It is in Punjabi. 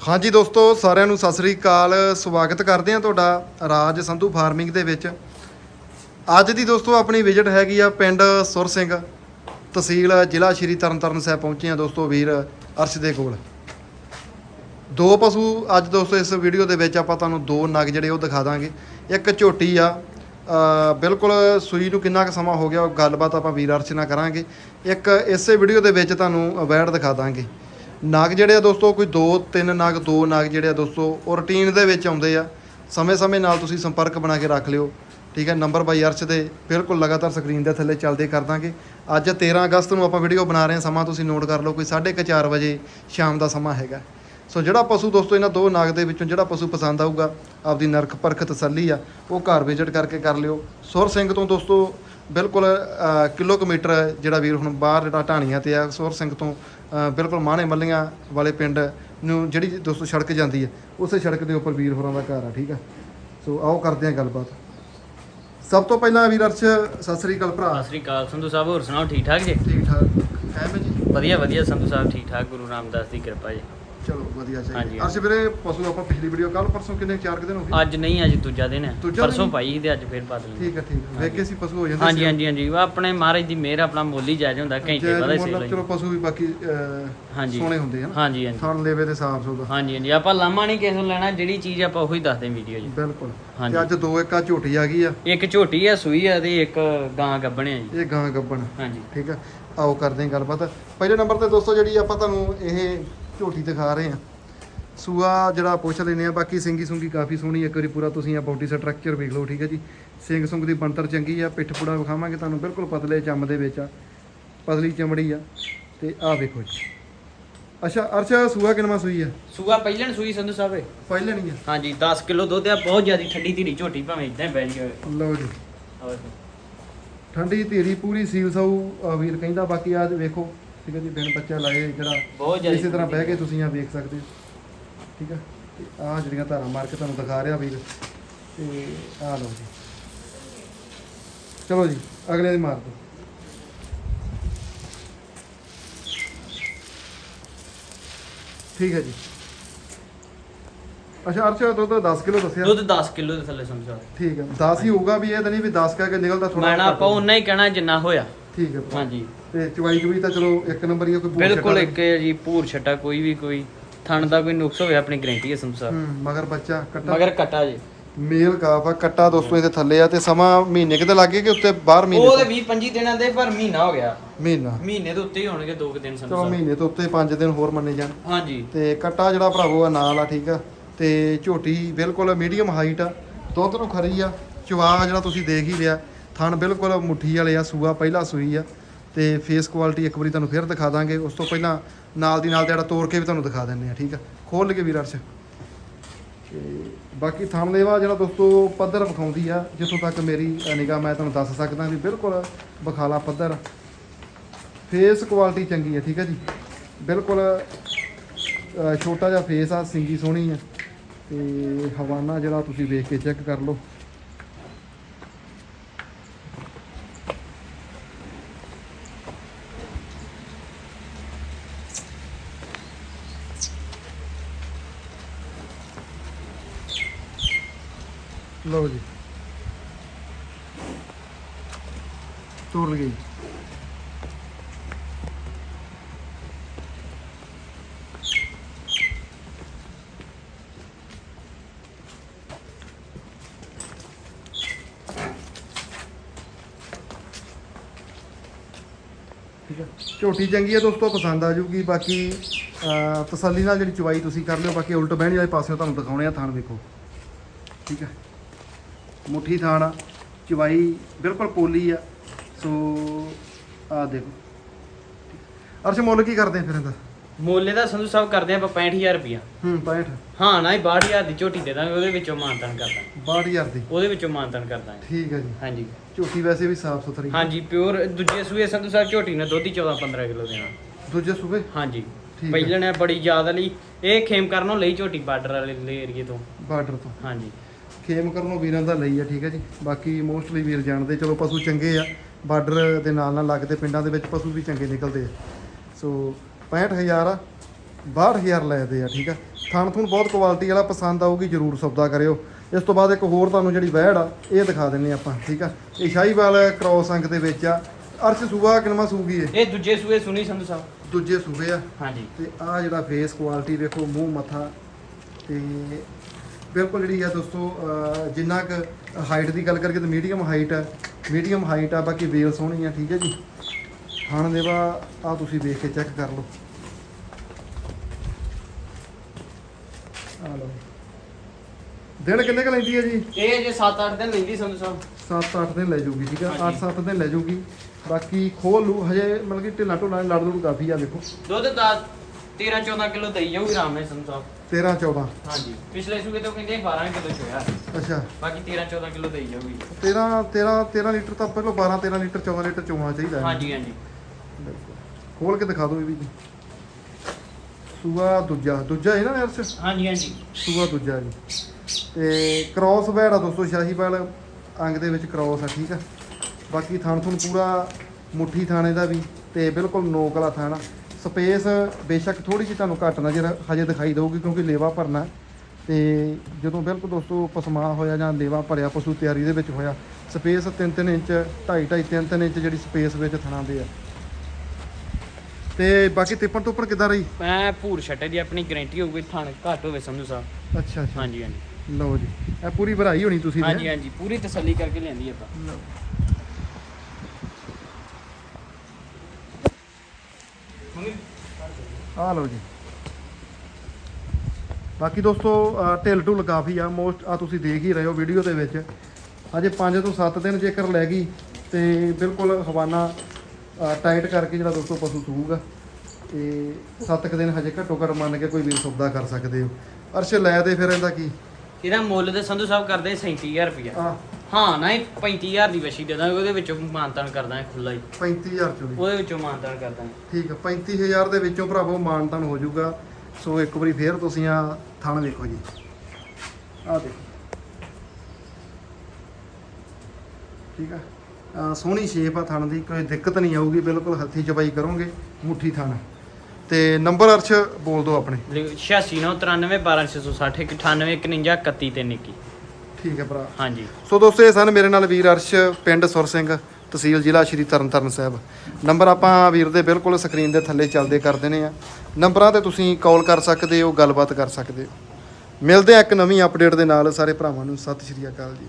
ਹਾਂਜੀ ਦੋਸਤੋ, ਸਾਰਿਆਂ ਨੂੰ ਸਤਿ ਸ੍ਰੀ ਅਕਾਲ। ਸਵਾਗਤ ਕਰਦੇ ਹਾਂ ਤੁਹਾਡਾ ਰਾਜ ਸੰਧੂ ਫਾਰਮਿੰਗ ਦੇ ਵਿੱਚ। ਅੱਜ ਦੀ ਦੋਸਤੋ, ਆਪਣੀ ਵਿਜ਼ਿਟ ਹੈਗੀ ਆ ਪਿੰਡ ਸੁਰ ਸਿੰਘ, ਤਹਿਸੀਲ ਜ਼ਿਲ੍ਹਾ ਸ਼੍ਰੀ ਤਰਨਤਾਰਨ ਸਾਹਿਬ ਪਹੁੰਚੇ ਆ ਦੋਸਤੋ ਵੀਰ ਅਰਸ਼ ਦੇ ਕੋਲ। ਦੋ ਪਸ਼ੂ ਅੱਜ ਦੋਸਤੋ, ਇਸ ਵੀਡੀਓ ਦੇ ਵਿੱਚ ਆਪਾਂ ਤੁਹਾਨੂੰ ਦੋ ਨਗ ਜਿਹੜੇ ਉਹ ਦਿਖਾ ਦਾਂਗੇ। ਇੱਕ ਝੋਟੀ ਆ ਬਿਲਕੁਲ ਸੂਈ ਨੂੰ ਕਿੰਨਾ ਕੁ ਸਮਾਂ ਹੋ ਗਿਆ, ਉਹ ਗੱਲਬਾਤ ਆਪਾਂ ਵੀਰ ਅਰਸ਼ ਨਾਲ ਕਰਾਂਗੇ। ਇੱਕ ਇਸੇ ਵੀਡੀਓ ਦੇ ਵਿੱਚ ਤੁਹਾਨੂੰ ਵੈੜ ਦਿਖਾ ਦਾਂਗੇ। ਨਾਗ ਜਿਹੜੇ ਆ ਦੋਸਤੋ ਕੋਈ ਦੋ ਤਿੰਨ ਨਾਗ ਦੋ ਨਾਗ ਜਿਹੜੇ ਆ ਦੋਸਤੋ ਉਹ ਰੂਟੀਨ ਦੇ ਵਿੱਚ ਆਉਂਦੇ ਆ। ਸਮੇਂ-ਸਮੇਂ ਨਾਲ ਤੁਸੀਂ ਸੰਪਰਕ ਬਣਾ ਕੇ ਰੱਖ ਲਿਓ। ਠੀਕ ਹੈ ਨੰਬਰ ਬਾਈ ਅਰਸ਼ ਦੇ ਬਿਲਕੁਲ ਲਗਾਤਾਰ ਸਕਰੀਨ ਦੇ ਥੱਲੇ ਚੱਲਦੇ ਕਰ ਦਾਂਗੇ। ਅੱਜ 13 ਅਗਸਤ ਨੂੰ ਆਪਾਂ ਵੀਡੀਓ ਬਣਾ ਰਹੇ ਹਾਂ ਸਮਾਂ ਤੁਸੀਂ ਨੋਟ ਕਰ ਲਓ ਕੋਈ 4:30 ਵਜੇ ਸ਼ਾਮ ਦਾ ਸਮਾਂ ਹੈਗਾ। ਸੋ ਜਿਹੜਾ ਪਸ਼ੂ ਦੋਸਤੋ ਇਹਨਾਂ ਦੋ ਨਾਗ ਦੇ ਵਿੱਚੋਂ ਜਿਹੜਾ ਪਸ਼ੂ ਪਸੰਦ ਆਊਗਾ ਆਪਦੀ ਨਰਖ ਪਰਖ ਤਸੱਲੀ ਆ ਉਹ ਘਰ ਵਿਜ਼ਿਟ ਕਰਕੇ ਕਰ ਲਿਓ। ਸੁਰ ਸਿੰਘ ਤੋਂ ਦੋਸਤੋ ਬਿਲਕੁਲ ਅ, ਕਿਲੋਮੀਟਰ ਜਿਹੜਾ ਵੀਰ ਹੁਣ ਬਾਹਰ ਜਿਹੜਾ ਢਾਣੀਆਂ ਤੇ ਆ ਸੁਰ ਸਿੰਘ ਤੋਂ ਬਿਲਕੁਲ ਮਾਣੇ ਮੱਲੀਆਂ ਵਾਲੇ ਪਿੰਡ ਨੂੰ ਜਿਹੜੀ ਦੋਸਤੋ ਸੜਕ ਜਾਂਦੀ ਹੈ ਉਸੇ ਸੜਕ ਦੇ ਉੱਪਰ ਵੀਰ ਹੋਰਾਂ ਦਾ ਘਰ ਆ ਠੀਕ ਆ? ਸੋ ਆਓ ਕਰਦੇ ਹਾਂ ਗੱਲਬਾਤ। ਸਭ ਤੋਂ ਪਹਿਲਾਂ ਵੀਰ ਅਰਸ਼ ਸਤਿ ਸ੍ਰੀ ਅਕਾਲ ਭਰਾ। ਸਤਿ ਸ੍ਰੀ ਅਕਾਲ ਸੰਧੂ ਸਾਹਿਬ ਹੋਰ ਸੁਣਾਓ ਠੀਕ ਠਾਕ ਜੀ? ਠੀਕ ਠਾਕ। ਐਵੇਂ ਜੀ? ਵਧੀਆ ਵਧੀਆ ਸੰਧੂ ਸਾਹਿਬ ਠੀਕ ਠਾਕ ਗੁਰੂ ਰਾਮਦਾਸ ਦੀ ਕਿਰਪਾ ਜੀ। ਚਲੋ ਵਧੀਆ ਹਾਂਜੀ, ਚਾਹੀਦਾ ਅਰਸ਼ ਵੀਰੇ ਪਸ਼ੂ ਆਪਾਂ ਪਿਛਲੀ ਵੀਡੀਓ ਕੱਲ ਪਰਸੋਂ ਕਿੰਨੇ ਚਾਰ ਕੁ ਦਿਨ ਹੋ ਗਏ? ਅੱਜ ਨਹੀਂ ਅੱਜ ਦੂਜਾ ਦਿਨ ਹੈ। ਦੂਜਾ ਪਰਸੋਂ ਦਿਨ? ਪਾਈ ਤੇ ਅੱਜ ਫੇਰ ਬਦਲ ਲਈ ਠੀਕ ਹੈ ਠੀਕ ਹੈ। ਵੇਖ ਕੇ ਸੀ ਪਸ਼ੂ ਹੋ ਜਾਂਦੇ ਹਾਂਜੀ ਹਾਂਜੀ ਹਾਂਜੀ। ਉਹ ਆਪਣੇ ਮਹਾਰਾਜ ਦੀ ਮਿਹਰ ਆਪਣਾ ਮੁੱਲ ਹੀ ਜਾਇਜ਼ ਹੁੰਦਾ ਘੰਟੇ ਜੈ ਬਾਅਦ ਹੀ ਮਤਲਬ ਸੇਲ ਚਲੋ ਹੋਈ ਪਸ਼ੂ ਵੀ ਬਾਕੀ ਅਹ, ਹਾਂਜੀ। ਸੋਹਣੇ ਹੁੰਦੇ ਆ ਨਾ। ਹਾਂਜੀ ਹਾਂਜੀ। ਥਣ ਲੇਵੇ ਤੇ ਸਾਫ਼ ਸੁਥਰਾ। ਹਾਂਜੀ ਹਾਂਜੀ। ਆਪਾਂ ਲਾਮਾ ਨਹੀਂ ਕਿਸੇ ਨੂੰ ਲੈਣਾ ਜਿਹੜੀ ਚੀਜ਼ ਆਪਾਂ ਉਹੀ ਦੱਸਦੇ ਵੀਡੀਓ 'ਚ। ਬਿਲਕੁਲ। ਹਾਂਜੀ। ਤੇ ਅੱਜ ਦੋ ਇੱਕ ਆ ਝੋਟੀ ਆ ਗਈ ਆ। ਇੱਕ ਝੋਟੀ ਆ ਸੂਈ ਆ ਤੇ ਇੱਕ ਗਾਂ ਜੀ। ਇਹ ਗਾਂ ਗੱਬਣ ਹਾਂਜੀ। ਠੀਕ ਆ? ਆਓ ਕਰਦੇ ਹਾਂ ਗੱਲਬਾਤ। ਪਹਿਲੇ ਨੰਬਰ ਤੇ ਦੋਸਤੋ ਜਿਹੜੀ ਆਪਾਂ ਤੁਹਾਨੂੰ ਇਹ ਝੋਟੀ ਦਿਖਾ ਰਹੇ ਆ ਸੂਆ ਜਿਹੜਾ ਪੁੱਛ ਲੈਨੇ ਆ ਬਾਕੀ ਸਿੰਗੀ ਸੁੰਗੀ ਕਾਫੀ ਸੋਹਣੀ ਆ। ਇੱਕ ਵਾਰੀ ਪੂਰਾ ਤੁਸੀਂ ਆ ਬਾਡੀ ਸਟਰਕਚਰ ਵੇਖ ਲਓ ਠੀਕ ਹੈ ਜੀ। ਸਿੰਘ ਸੁੰਗ ਦੀ ਬਣਤਰ ਚੰਗੀ ਆ ਪਿੱਠ ਪੂੜਾ ਵਿਖਾਵਾਂਗੇ ਤੁਹਾਨੂੰ ਬਿਲਕੁਲ ਪਤਲੇ ਚੰਮ ਦੇ ਵਿੱਚ ਆ ਪਤਲੀ ਚਮੜੀ ਆ। ਤੇ ਆਹ ਵੇਖੋ ਜੀ। ਅੱਛਾ ਅਰਸ਼ਾ ਸੂਆ ਕਿੰਨਵਾਂ ਸੂਈ ਆ? ਸੂਆ ਪਹਿਲਣ ਸੂਈ ਸੰਧੂ ਸਾਹਿਬ ਇਹ। ਪਹਿਲਣੀ ਆ? ਹਾਂਜੀ 10 ਕਿਲੋ ਦੁੱਧ ਆ ਬਹੁਤ ਜ਼ਿਆਦੀ ਠੰਡੀ ਧੀਰੀ ਝੋਟੀ ਭਾਵੇਂ ਇਦਾਂ ਹੀ ਬਹਿ ਜਾਵੇ। ਲਓ ਜੀ। ਠੰਡੀ ਧੀਰੀ ਪੂਰੀ ਸੀਲ ਸਾਊ ਅਹ ਵੀਰ ਕਹਿੰਦਾ ਬਾਕੀ ਆ ਵੇਖੋ ਠੀਕ ਹੈ ਜੀ ਬਿਨ ਬੱਚਾ ਲਾਏ ਜਿਹੜਾ ਬਹੁਤ ਜ਼ਿਆਦਾ ਇਸੇ ਤਰ੍ਹਾਂ ਬਹਿ ਕੇ ਤੁਸੀਂ ਆ ਵੇਖ ਸਕਦੇ ਹੋ। ਠੀਕ ਹੈ ਤੇ ਆ ਜਿਹੜੀਆਂ ਧਾਰਾਂ ਮਾਰ ਕੇ ਤੁਹਾਨੂੰ ਦਿਖਾ ਰਿਹਾ ਵੀਰ ਤੇ ਆ ਲਓ ਜੀ। ਚਲੋ ਜੀ ਅਗਲੇ ਦੀ ਮਾਰ ਦਿਓ। ਠੀਕ ਹੈ ਜੀ। ਅੱਛਾ ਅਰਸ਼ਾ ਦੁੱਧ 10 ਕਿਲੋ ਦੱਸਿਆ। ਦੁੱਧ 10 ਕਿਲੋ ਦੇ ਥੱਲੇ ਸਾਹਿਬ ਠੀਕ ਹੈ 10 ਹੀ ਹੋਊਗਾ ਵੀ ਇਹ ਤਾਂ ਨਹੀਂ ਵੀ 10 ਕਹਿ ਕੇ ਨਿਕਲਦਾ ਥੋੜਾ ਮੈਂ ਨਾ ਆਪਾਂ ਉਹਨਾਂ ਹੀ ਕਹਿਣਾ ਜਿੰਨਾ ਹੋਇਆ। ਠੀਕ ਹੈ। ਹਾਂਜੀ। ਤੇ ਚਵਾਈ ਚੁਵਾਈ ਤਾਂ ਚਲੋ ਇੱਕ ਨੰਬਰ ਹੀ ਆ ਕੋਈ ਬੂਟ ਬਿਲਕੁਲ ਛੱਡਾ ਇੱਕ ਹੈ ਜੀ ਭੂਰ ਛੱਟਾ ਕੋਈ ਵੀ ਕੋਈ ਥਣ ਦਾ ਕੋਈ ਨੁਕਸ ਹੋਵੇ ਆਪਣੀ ਗਰੰਟੀ ਹੈ ਹੂੰ ਮਗਰ ਬੱਚਾ ਕੱਟਾ। ਮਗਰ ਕਟਾ ਜੀ। ਮੇਲ ਕਾਫ ਆ ਕੱਟਾ ਦੋਸਤੋ ਇਹਦੇ ਥੱਲੇ ਆ ਤੇ ਸਮਾਂ ਮਹੀਨੇ ਕਿਤੇ ਲੱਗੇ ਕਿ ਉੱਤੇ ਬਾਹਰ ਮਹੀਨੇ ਉਹ ਤੇ? ਤੋਂ? 20 25 ਦਿਨਾਂ ਦੇ ਪਰ ਮਹੀਨਾ ਹੋ ਗਿਆ। ਮਹੀਨਾ। ਮਹੀਨੇ ਦੇ ਉੱਤੇ ਹੀ ਹੋਣਗੇ ਦੋ ਕੁ ਦਿਨ ਸੰਧੂ ਚਲੋ ਮਹੀਨੇ ਤੋਂ ਉੱਤੇ 5 ਦਿਨ ਹੋਰ ਮੰਨੇ ਜਾਣ। ਹਾਂਜੀ। ਤੇ ਕੱਟਾ ਜਿਹੜਾ ਭਰਾਵੋ ਆ ਨਾਲ ਆ ਠੀਕ ਆ। ਤੇ ਝੋਟੀ ਬਿਲਕੁਲ ਮੀਡੀਅਮ ਹਾਈਟ ਆ ਦੁੱਧ ਨੂੰ ਖਰੀ ਆ ਚਵਾ ਜਿਹੜਾ ਤੁਸੀਂ ਦੇਖ ਹੀ ਲਿਆ। ਥਣ ਬਿਲਕੁਲ ਮੁੱਠੀ ਵਾਲੇ ਆ, ਸੂਆ ਪਹਿਲਾ ਸੂਈ ਆ ਤੇ ਫੇਸ ਕੁਆਲਿਟੀ ਇੱਕ ਵਾਰੀ ਤੁਹਾਨੂੰ ਫਿਰ ਦਿਖਾ ਦਾਂਗੇ। ਉਸ ਤੋਂ ਪਹਿਲਾਂ ਨਾਲ ਦੀ ਨਾਲ ਜਿਹੜਾ ਤੋੜ ਕੇ ਵੀ ਤੁਹਾਨੂੰ ਦਿਖਾ ਦਿੰਨੇ ਆ, ਠੀਕ ਆ? ਖੋਲ ਕੇ ਵੀਰ ਅਰਸ਼। ਤੇ ਬਾਕੀ ਥਣ ਜਿਹੜਾ ਦੋਸਤੋ ਪੱਧਰ ਵਿਖਾਉਂਦੀ ਆ, ਜਿੱਥੋਂ ਤੱਕ ਮੇਰੀ ਨਿਗਾਹ ਮੈਂ ਤੁਹਾਨੂੰ ਦੱਸ ਸਕਦਾ ਵੀ ਬਿਲਕੁਲ ਬਖਾਲਾ ਪੱਧਰ। ਫੇਸ ਕੁਆਲਿਟੀ ਚੰਗੀ ਆ, ਠੀਕ ਆ ਜੀ? ਬਿਲਕੁਲ ਛੋਟਾ ਜਿਹਾ ਫੇਸ ਆ, ਸਿੰਗੀ ਸੋਹਣੀ ਆ। ਤੇ ਹਵਾਨਾ ਜਿਹੜਾ ਤੁਸੀਂ ਵੇਖ ਕੇ ਚੈੱਕ ਕਰ ਲਓ। ਲਓ ਜੀ। ਤੋੜ ਗਈ। ਠੀਕ ਹੈ। ਝੋਟੀ ਚੰਗੀ ਹੈ ਦੋਸਤੋ, ਪਸੰਦ ਆ ਜੂਗੀ ਬਾਕੀ ਤਸੱਲੀ ਨਾਲ ਜਿਹੜੀ ਚਵਾਈ ਤੁਸੀਂ ਕਰ ਲਿਓ, ਬਾਕੀ ਉਲਟ ਬਹਿਣ ਵਾਲੇ ਪਾਸਿਓਂ ਤੁਹਾਨੂੰ ਦਿਖਾਉਣੇ ਆ ਥਾਣ ਦੇਖੋ ਠੀਕ ਹੈ। ਮੁੱਠੀ ਥਾਣ ਆ ਚਵਾਈ ਬਿਲਕੁਲ ਪੋਲੀ ਆ ਸੋ ਆ ਦੇਖੋ। ਅਰਸ਼ ਮੁੱਲ ਕੀ ਕਰਦੇ ਆ ਫਿਰ ਇਹਦਾ? ਮੋਲੇ ਦਾ ਸੰਧੂ ਸਾਹਿਬ ਕਰਦੇ ਆਪਾਂ 65000 ਰੁਪਿਆ ਹੂੰ 65 ਹਾਂ ਨਾ ਹੀ 62000 ਦੀ ਝੋਟੀ ਦੇ ਦਾਂਗੇ ਉਹਦੇ ਵਿੱਚੋਂ ਮਾਨਤਨ ਕਰਦਾ 62000 ਦੀ? ਉਹਦੇ ਵਿੱਚੋਂ ਮਾਨਤਨ ਕਰਦਾ ਠੀਕ ਹੈ ਜੀ। ਹਾਂਜੀ। ਝੋਟੀ ਵੈਸੇ ਵੀ ਸਾਫ਼ ਸੁਥਰੀ। ਹਾਂਜੀ ਪਿਓਰ ਦੂਜੇ ਸੂਏ ਸੰਧੂ ਸਾਹਿਬ ਝੋਟੀ ਨੇ ਦੁੱਧ ਹੀ 14 15 ਕਿਲੋ ਦੇਣਾ। ਦੂਜੇ ਸੂਬੇ ਹਾਂਜੀ। ਠੀਕ ਹੈ। ਪਹਿਲਣ ਹੈ ਬੜੀ ਯਾਦ ਵਾਲੀ ਇਹ ਖੇਮ ਕਰਨੋਂ ਲਈ ਝੋਟੀ ਬਾਰਡਰ ਵਾਲੇ ਏਰੀਏ ਤੋਂ। ਬਾਰਡਰ ਤੋਂ। ਹਾਂਜੀ। ਖੇਮ ਕਰਨੋਂ ਵੀਰਾਂ ਦਾ ਲਈ ਆ ਠੀਕ ਹੈ ਜੀ। ਬਾਕੀ ਮੋਸਟਲੀ ਵੀਰ ਜਾਣਦੇ ਚਲੋ ਪਸ਼ੂ ਚੰਗੇ ਆ। ਬਾਰਡਰ ਦੇ ਨਾਲ ਨਾਲ ਲੱਗਦੇ ਪਿੰਡਾਂ ਦੇ ਵਿੱਚ ਪਸ਼ੂ ਵੀ ਚੰਗੇ ਨਿਕਲਦੇ ਆ। ਸੋ 65000 ਆ 62000 ਲੈਦੇ ਆ ਠੀਕ ਆ। ਥਣ ਥੁਣ ਬਹੁਤ ਕੁਆਲਿਟੀ ਵਾਲਾ ਪਸੰਦ ਆਊਗੀ ਜਰੂਰ ਸੌਦਾ ਕਰਿਓ। ਇਸ ਤੋਂ ਬਾਅਦ ਇੱਕ ਹੋਰ ਤੁਹਾਨੂੰ ਜਿਹੜੀ ਵਹਿੜ ਆ ਇਹ ਦਿਖਾ ਦਿੰਨੇ ਆਪਾਂ ਠੀਕ ਆ। ਇਹ ਸ਼ਾਹੀਵਾਲ ਕ੍ਰੋਸ ਅੰਕ ਦੇ ਵਿੱਚ ਆ। ਅਰਸ਼ ਸੂਆ ਕਿਨਵਾ ਸੂਗੀ ਇਹ? ਇਹ ਦੂਜੇ ਸੂਏ ਸੁਣੀ ਸੰਧੂ ਸਾਹਿਬ। ਦੂਜੇ ਸੂਬੇ ਆ। ਹਾਂਜੀ। ਤੇ ਆ ਜਿਹੜਾ ਫੇਸ ਕੁਆਲਿਟੀ ਵੇਖੋ ਮੂੰਹ ਮੱਥਾ ਤੇ ਬਿਲਕੁਲ ਜਿਹੜੀ ਆ ਦੋਸਤੋ ਜਿੰਨਾ ਕੁ ਹਾਈਟ ਦੀ ਗੱਲ ਕਰਕੇ ਤੇ ਮੀਡੀਅਮ ਹਾਈਟ ਆ। ਮੀਡੀਅਮ ਹਾਈਟ ਆ ਬਾਕੀ ਵੇਲ ਸੋਹਣੀ ਆ ਠੀਕ ਹੈ ਜੀ? ਹਣ ਦੇਵਾ ਆ ਤੁਸੀਂ ਵੇਖ ਕੇ ਚੈੱਕ ਕਰ ਲਓ। ਆ ਲਓ। ਦਿਨ ਕਿੰਨੇ ਕ ਲੈਂਦੀ ਹੈ ਜੀ? ਇਹ ਜੇ 7-8 ਦਿਨ ਲੈਂਦੀ ਸੰਧੂ ਸਾਹਿਬ 7-8 ਦਿਨ ਲੈ ਜੂਗੀ ਠੀਕ ਆ? ਹਾਂਜੀ। 8-7 ਦਿਨ ਲੈ ਜੂਗੀ। ਬਾਕੀ ਖੋਲ ਲੂ ਹਜੇ ਮਤਲਬ ਕਿ ਢਿੱਲਾ ਢੋਲਾ ਲੜ ਲੜ ਕਾਫੀ ਆ ਵੇਖੋ ਦੁੱਧ ਦਾ 13-14 ਕਿਲੋ ਦਈ ਜਾਊਗੀ ਆਰਾਮ ਨਾਲ ਸੰਧੂ ਸਾਹਿਬ 13-14 ਹਾਂਜੀ। ਪਿਛਲੇ ਸੂਏ ਤੋਂ ਕਹਿੰਦੇ 12 ਕਿਲੋ ਚੋਇਆ। ਅੱਛਾ। ਬਾਕੀ 13-14 ਕਿਲੋ ਦਈ ਜਾਊਗੀ। 13 13 13 ਲੀਟਰ ਤਾਂ ਪਹਿਲਾਂ 12 13 ਲੀਟਰ 14 ਲੀਟਰ ਚੋਣਾ ਚਾਹੀਦਾ ਹੈ। ਹਾਂਜੀ ਹਾਂਜੀ। ਬਿਲਕੁਲ। ਖੋਲ ਕੇ ਦਿਖਾ ਦਿਓ ਇਹ ਵੀ ਜੀ। ਸੂਆ ਦੂਜਾ ਦੂਜਾ ਹੈ ਨਾ ਯਾਰ ਹਾਂਜੀ ਹਾਂਜੀ। ਸੂਆ ਦੂਜਾ ਜੀ। ਤੇ ਕ੍ਰਾਸ ਬੈੜ ਆ ਦੋਸਤੋ ਸ਼ਾਹੀਵਾਲ ਅੰਗ ਦੇ ਵਿੱਚ ਕ੍ਰਾਸ ਆ ਠੀਕ ਆ। ਬਾਕੀ ਥਣ ਥੁਣ ਪੂਰਾ ਮੁੱਠੀ ਥਾਣੇ ਦਾ ਵੀ ਤੇ ਬਿਲਕੁਲ ਨੋਕ ਵਾਲਾ ਥਾਣਾ। ਸਪੇਸ ਬੇਸ਼ੱਕ ਥੋੜੀ ਜਿਹੀ ਤੁਹਾਨੂੰ ਘੱਟ ਨਜ਼ਰ ਹਜੇ ਦਿਖਾਈ ਦਊਗੀ ਕਿਉਂਕਿ ਲੇਵਾ ਭਰਨਾ ਤੇ ਜਦੋਂ ਬਿਲਕੁਲ ਦੋਸਤੋ ਪਸਮਾ ਹੋਇਆ ਜਾਂ ਲੇਵਾ ਭਰਿਆ ਪਸ਼ੂ ਤਿਆਰੀ ਦੇ ਵਿੱਚ ਹੋਇਆ ਸਪੇਸ 3-3 ਇੰਚ 2.5 3-3 ਇੰਚ ਜਿਹੜੀ ਸਪੇਸ ਵਿੱਚ ਥਣਾ ਦੇ ਆ। ਤੇ ਬਾਕੀ ਤਿੱਪਣ ਤੁੱਪਣ ਕਿੱਦਾਂ ਰਹੀ? ਮੈਂ ਭੂਰ ਛੱਟੇ ਦੀ ਆਪਣੀ ਗਾਰੰਟੀ ਹੋਊਗੀ ਥਣ ਘੱਟ ਹੋਵੇ ਸੰਧੂ ਸਾਹਿਬ। ਅੱਛਾ ਅੱਛਾ। ਹਾਂਜੀ ਹਾਂਜੀ। ਲਓ ਜੀ ਇਹ ਪੂਰੀ ਭਰਾਈ ਹੋਣੀ ਤੁਸੀਂ ਹਾਂਜੀ ਹਾਂਜੀ ਪੂਰੀ ਤਸੱਲੀ ਕਰਕੇ ਲਿਆਂਦੀ ਆਪਾਂ। ਮੰਮੀ ਆ ਲਓ ਜੀ। ਬਾਕੀ ਦੋਸਤੋ ਢਿੱਲ ਢੁੱਲ ਕਾਫੀ ਆ। ਮੋਸਟ ਆ ਤੁਸੀਂ ਦੇਖ ਹੀ ਰਹੇ ਹੋ ਵੀਡੀਓ ਦੇ ਵਿੱਚ। ਅਜੇ 5 ਤੋਂ 7 ਦਿਨ ਜੇਕਰ ਲੈ ਗਈ ਤੇ ਬਿਲਕੁਲ ਹਵਾਨਾ ਟਾਈਟ ਕਰਕੇ ਜਿਹੜਾ ਦੋਸਤੋ ਪਸ਼ੂ ਸੂਗਾ ਤੇ 7 ਕੁ ਦਿਨ ਹਜੇ ਘੱਟੋ ਘੱਟ ਮੰਨ ਕੇ ਕੋਈ ਵੀਰ ਸੌਦਾ ਕਰ ਸਕਦੇ ਹੋ। ਅਰਸ਼ ਲੈ ਦੇ ਫਿਰ ਇਹਦਾ ਕੀ? ਇਹਦਾ ਮੁੱਲ ਤੇ ਸੰਧੂ ਸਾਹਿਬ ਕਰਦੇ 37000 ਰੁਪਇਆ। ਆ। ਹਾਂ ਨਾ ਇਹ 35000 ਦੀ ਵਸ਼ੀ ਦੇ ਦਾਂਗੇ ਉਹਦੇ ਵਿੱਚੋਂ ਮਾਨਤਾਨ ਕਰਦਾ ਹੈ ਖੁੱਲਾ ਹੀ। 35000 ਚੋਂ ਦੀ ਉਹਦੇ ਵਿੱਚੋਂ ਮਾਨਤਾਨ ਕਰਦਾ ਹੈ ਠੀਕ ਆ 35000 ਦੇ ਵਿੱਚੋਂ ਭਰਾਵੋ ਮਾਨਤਨ ਹੋ ਜਾਊਗਾ। ਸੋ ਇੱਕ ਵਾਰੀ ਫੇਰ ਤੁਸੀਂ ਆ ਥਣ ਵੇਖੋ ਜੀ। ਆ ਦੇਖੋ। ਠੀਕ ਆ? ਸੋਹਣੀ ਸ਼ੇਪ ਆ ਥਣ ਦੀ ਕੋਈ ਦਿੱਕਤ ਨਹੀਂ ਆਊਗੀ ਬਿਲਕੁਲ ਹੱਥੀ ਚਬਾਈ ਕਰੋਗੇ ਮੁੱਠੀ ਥਣ। ਤੇ ਨੰਬਰ ਅਰਸ਼ ਬੋਲ ਦਿਓ ਆਪਣੇ। 86931260 9851 ਤੇ ਨਿੱਕੀ। ਠੀਕ ਹੈ ਭਰਾ। ਹਾਂਜੀ। ਸੋ ਦੋਸਤੋ ਇਹ ਸਨ ਮੇਰੇ ਨਾਲ ਵੀਰ ਅਰਸ਼ ਪਿੰਡ ਸੁਰ ਸਿੰਘ ਤਹਿਸੀਲ ਜ਼ਿਲ੍ਹਾ ਸ਼੍ਰੀ ਤਰਨਤਾਰਨ ਸਾਹਿਬ। ਨੰਬਰ ਆਪਾਂ ਵੀਰ ਦੇ ਬਿਲਕੁਲ ਸਕਰੀਨ ਦੇ ਥੱਲੇ ਚੱਲਦੇ ਕਰ ਦੇਣੇ ਆ। ਨੰਬਰਾਂ ਤੇ ਤੁਸੀਂ ਕਾਲ ਕਰ ਸਕਦੇ ਹੋ ਗੱਲਬਾਤ ਕਰ ਸਕਦੇ ਹੋ। ਮਿਲਦੇ ਆ ਇੱਕ ਨਵੀਂ ਅਪਡੇਟ ਦੇ ਨਾਲ ਸਾਰੇ ਭਰਾਵਾਂ ਨੂੰ ਸਤਿ ਸ਼੍ਰੀ ਅਕਾਲ ਜੀ।